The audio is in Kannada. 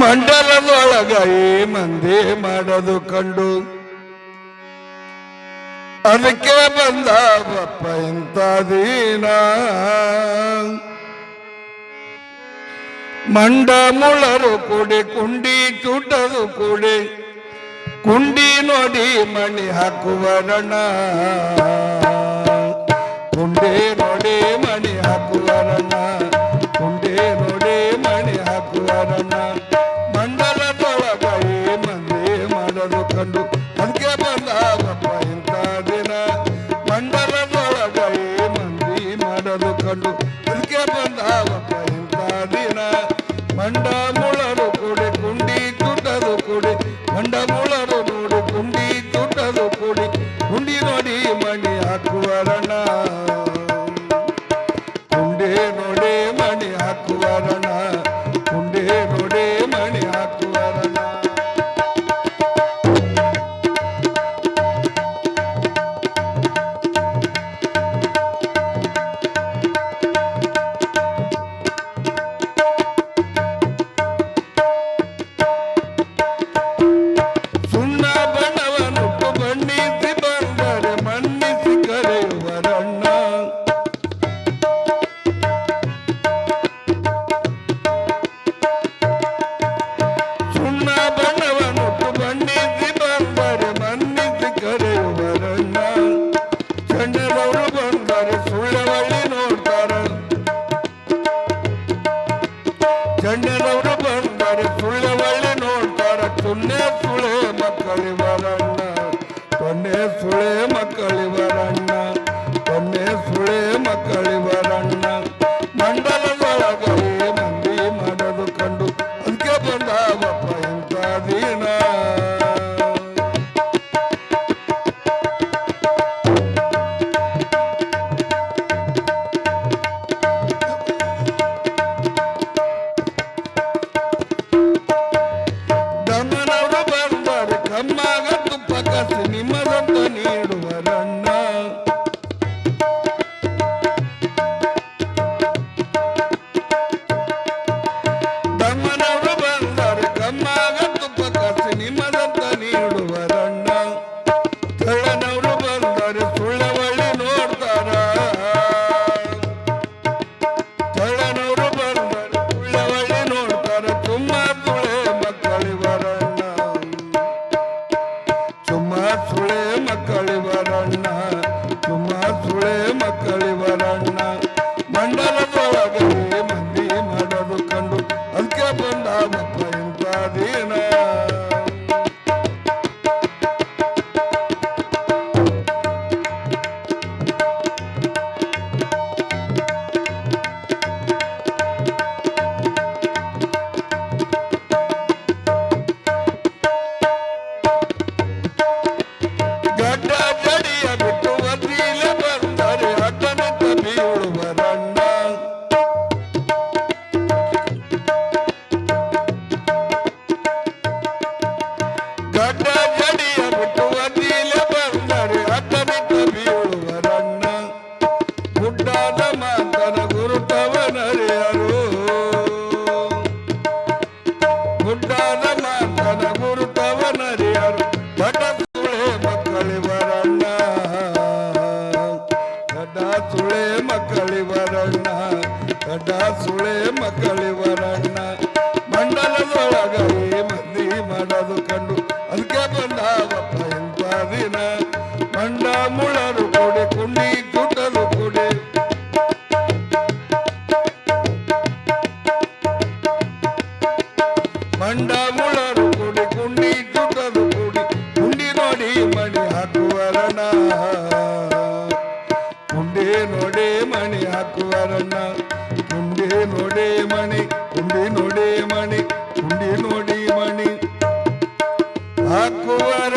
ಮಂಡಲದೊಳಗ ಈ ಮಂದಿ ಮಾಡೋದು ಕಂಡು ಅದಕ್ಕೆ ಬಂದ ಬಪ್ಪ ಇಂಥ ದೀನ. ಮಂಡ ಮುಳರು ಕೊಡಿ, ಕುಂಡಿ ಚೂಟದು ಕೊಡಿ, ಕುಂಡಿ ನೋಡಿ ಮಣಿ ಹಾಕುವ ರಣ. கொண்ட மூல ಕಣ್ಣನವರ ಬಂದರೆ ಸುಳ್ಳವಳ್ಳೆ ನೋಡ್ತಾರ ಸುನ್ನೆ ಸುಳೆ ಮಕ್ಕಳು ಬರಣ್ಣ ಸುಮ ಸುಳೆ ಮಕ್ಕಳು ಕಡ ಸುಳೆ ಮಕ್ಕಳಿವರಣ್ಣ. ಮಂಡಲದೊಳಗ ಈ ಮಂದಿ ಮಾಡೋದು ಕಂಡು ಅದಕ್ಕೆ ಬಂದಾವಪ್ಪ ಇಂಥ ದಿನ. ಮಂಡ ಮುಳರು ಕೊಡಿ, ಕುಂಡಿ ಗುಡ್ಡಲು ಕೊಡಿ. ಮಂಡ ಮುಳ ಮಣಿ ಹಾಕುವರನ್ನ ಕುಂಡಿ ನೋಡೆ ಮಣಿ ಕುಂಡಿ ನೋಡೆ ಮಣಿ ಕುಂಡಿ ನೋಡಿ ಮಣಿ ಹಾಕುವರ